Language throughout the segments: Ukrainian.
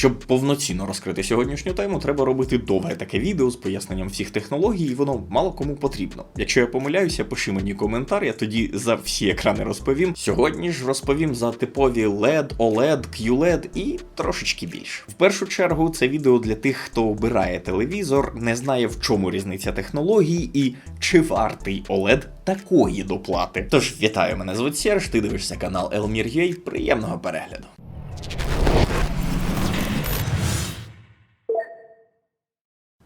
Щоб повноцінно розкрити сьогоднішню тему, треба робити довге таке відео з поясненням всіх технологій, і воно мало кому потрібно. Якщо я помиляюся, пиши мені коментар, я тоді за всі екрани розповім. Сьогодні ж розповім за типові LED, OLED, QLED і трошечки більше. В першу чергу це відео для тих, хто обирає телевізор, не знає в чому різниця технологій і чи вартий OLED такої доплати. Тож вітаю, мене звуть Серж, ти дивишся канал Elmir.ua, приємного перегляду.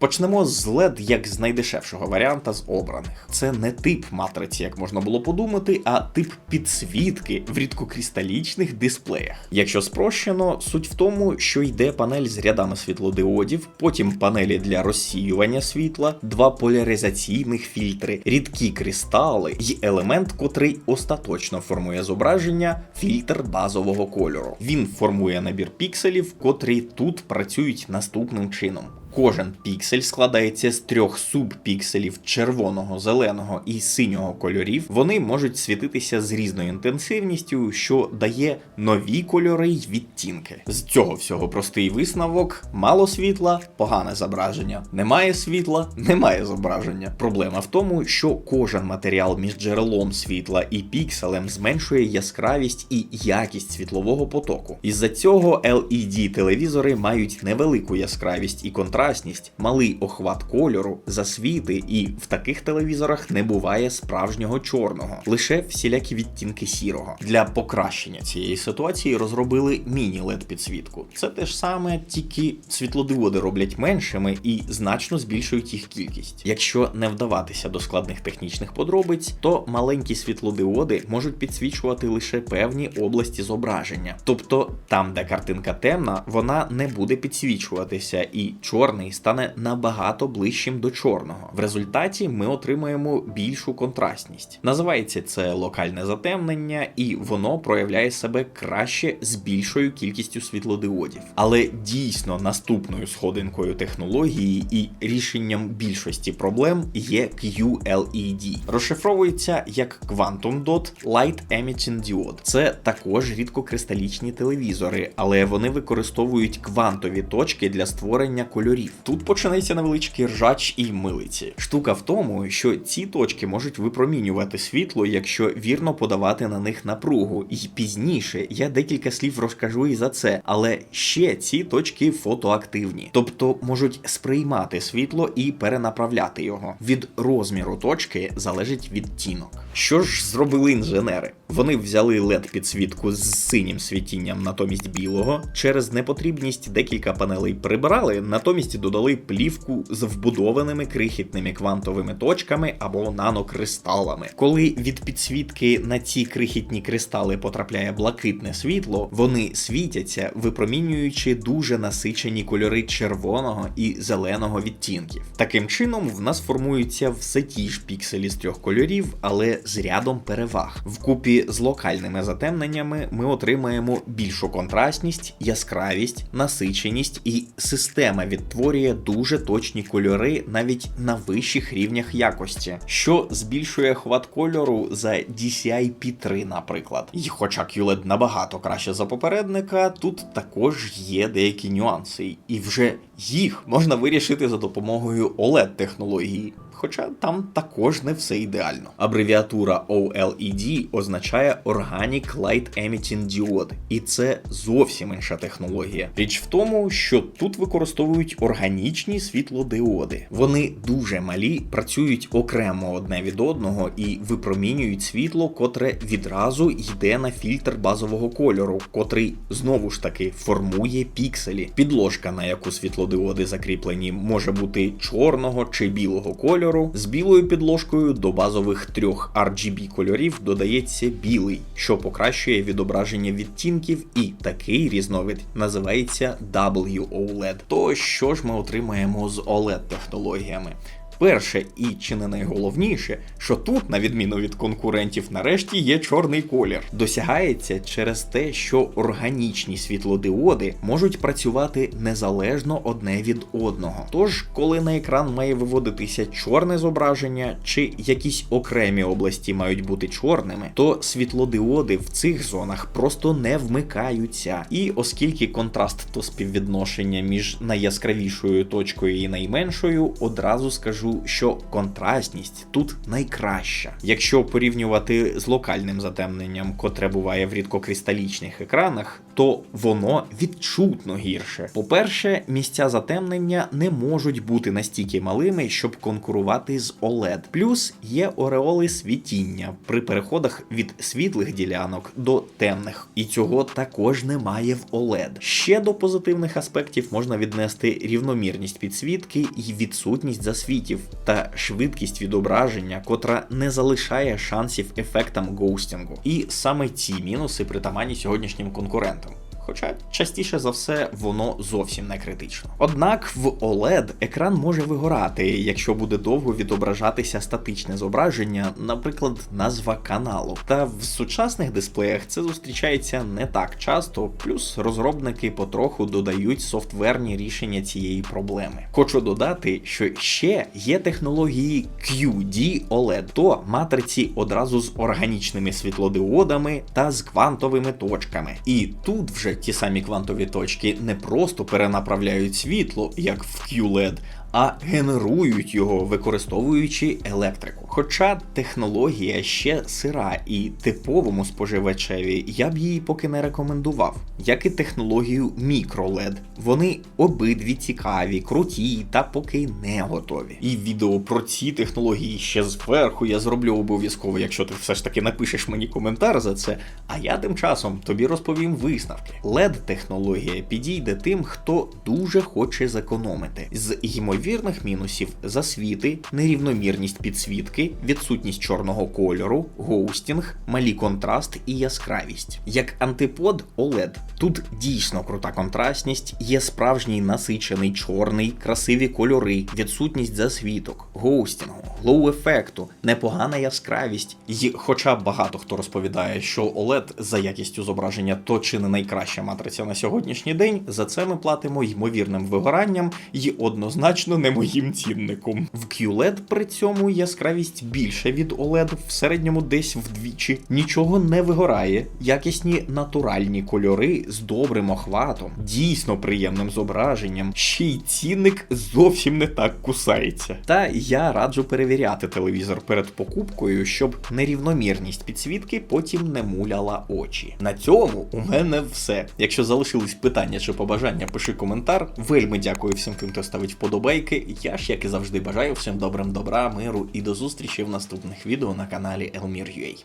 Почнемо з LED як з найдешевшого варіанта з обраних. Це не тип матриці, як можна було подумати, а тип підсвітки в рідкокристалічних дисплеях. Якщо спрощено, суть в тому, що йде панель з рядами світлодіодів, потім панелі для розсіювання світла, два поляризаційних фільтри, рідкі кристали і елемент, котрий остаточно формує зображення, фільтр базового кольору. Він формує набір пікселів, котрі тут працюють наступним чином. Кожен піксель складається з трьох субпікселів червоного, зеленого і синього кольорів. Вони можуть світитися з різною інтенсивністю, що дає нові кольори й відтінки. З цього всього простий висновок: мало світла, погане зображення. Немає світла, немає зображення. Проблема в тому, що кожен матеріал між джерелом світла і пікселем зменшує яскравість і якість світлового потоку. Із-за цього LED телевізори мають невелику яскравість і контрастність, малий охват кольору, засвіти, і в таких телевізорах не буває справжнього чорного, лише всілякі відтінки сірого. Для покращення цієї ситуації розробили міні-LED підсвітку. Це те ж саме, тільки світлодіоди роблять меншими і значно збільшують їх кількість. Якщо не вдаватися до складних технічних подробиць, то маленькі світлодіоди можуть підсвічувати лише певні області зображення. Тобто там, де картинка темна, вона не буде підсвічуватися, і чорний стане набагато ближчим до чорного. В результаті ми отримаємо більшу контрастність. Називається це локальне затемнення, і воно проявляє себе краще з більшою кількістю світлодіодів. Але дійсно наступною сходинкою технології і рішенням більшості проблем є QLED. Розшифровується як Quantum Dot Light Emitting Diode. Це також рідкокристалічні телевізори, але вони використовують квантові точки для створення кольорів. Тут починається невеличкий ржач і милиці. Штука в тому, що ці точки можуть випромінювати світло, якщо вірно подавати на них напругу. І пізніше я декілька слів розкажу і за це, але ще ці точки фотоактивні, тобто можуть сприймати світло і перенаправляти його. Від розміру точки залежить відтінок. Що ж зробили інженери? Вони взяли led підсвітку з синім світінням натомість білого. Через непотрібність декілька панелей прибрали, натомість додали плівку з вбудованими крихітними квантовими точками або нанокристалами. Коли від підсвітки на ці крихітні кристали потрапляє блакитне світло, вони світяться, випромінюючи дуже насичені кольори червоного і зеленого відтінків. Таким чином, в нас формуються все ті ж пікселі з трьох кольорів, але з рядом переваг. Вкупі з локальними затемненнями ми отримаємо більшу контрастність, яскравість, насиченість і система відтворює дуже точні кольори навіть на вищих рівнях якості, що збільшує хват кольору за DCI P3, наприклад. І хоча QLED набагато краще за попередника, тут також є деякі нюанси, і вже їх можна вирішити за допомогою OLED технології. Хоча там також не все ідеально. Абревіатура OLED означає Organic Light Emitting Diode, і це зовсім інша технологія. Річ в тому, що тут використовують органічні світлодіоди. Вони дуже малі, працюють окремо одне від одного і випромінюють світло, котре відразу йде на фільтр базового кольору, котрий знову ж таки формує пікселі. Підложка, на яку світлодіоди закріплені, може бути чорного чи білого кольору. З білою підложкою до базових трьох RGB кольорів додається білий, що покращує відображення відтінків, і такий різновид називається WOLED. То що ж ми отримаємо з OLED технологіями? Перше і чи не найголовніше, що тут, на відміну від конкурентів, нарешті є чорний колір. Досягається через те, що органічні світлодіоди можуть працювати незалежно одне від одного. Тож, коли на екран має виводитися чорне зображення, чи якісь окремі області мають бути чорними, то світлодіоди в цих зонах просто не вмикаються. І оскільки контраст то співвідношення між найяскравішою точкою і найменшою, одразу скажу, що контрастність тут найкраща. Якщо порівнювати з локальним затемненням, котре буває в рідкокристалічних екранах, то воно відчутно гірше. По-перше, місця затемнення не можуть бути настільки малими, щоб конкурувати з OLED. Плюс є ореоли світіння при переходах від світлих ділянок до темних, і цього також немає в OLED. Ще до позитивних аспектів можна віднести рівномірність підсвітки і відсутність засвітів та швидкість відображення, котра не залишає шансів ефектам гоустінгу. І саме ці мінуси притаманні сьогоднішнім конкурентам. Хоча частіше за все воно зовсім не критично. Однак в OLED екран може вигорати, якщо буде довго відображатися статичне зображення, наприклад, назва каналу. Та в сучасних дисплеях це зустрічається не так часто, плюс розробники потроху додають софтверні рішення цієї проблеми. Хочу додати, що ще є технології QD OLED, то матриці одразу з органічними світлодіодами та з квантовими точками. І тут вже ті самі квантові точки не просто перенаправляють світло, як в QLED, а генерують його, використовуючи електрику. Хоча технологія ще сира і типовому споживачеві я б її поки не рекомендував, як і технологію мікролед. Вони обидві цікаві, круті та поки не готові. І відео про ці технології ще зверху я зроблю обов'язково, якщо ти все ж таки напишеш мені коментар за це. А я тим часом тобі розповім висновки. led технологія підійде тим, хто дуже хоче зекономити. З ймовірних мінусів засвіти, нерівномірність підсвітки, відсутність чорного кольору, гоустінг, малі контраст і яскравість. Як антипод OLED, тут дійсно крута контрастність, є справжній насичений чорний, красиві кольори, відсутність засвіток, гоустінгу, глоу ефекту, непогана яскравість. І хоча багато хто розповідає, що OLED за якістю зображення то чи не найкраща матриця на сьогоднішній день, за це ми платимо ймовірним вигоранням і однозначно не моїм цінником. В QLED при цьому яскравість більше від OLED, в середньому десь вдвічі. Нічого не вигорає, якісні натуральні кольори з добрим охватом, дійсно приємним зображенням. Ще й цінник зовсім не так кусається. Та я раджу перевіряти телевізор перед покупкою, щоб нерівномірність підсвітки потім не муляла очі. На цьому у мене все. Якщо залишились питання чи побажання, пиши коментар. Вельми дякую всім хто ставить вподобайки. Я ж, як і завжди, бажаю всім добрим добра, миру і до зустрічі в наступних відео на каналі Elmir.ua.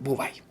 Бувай!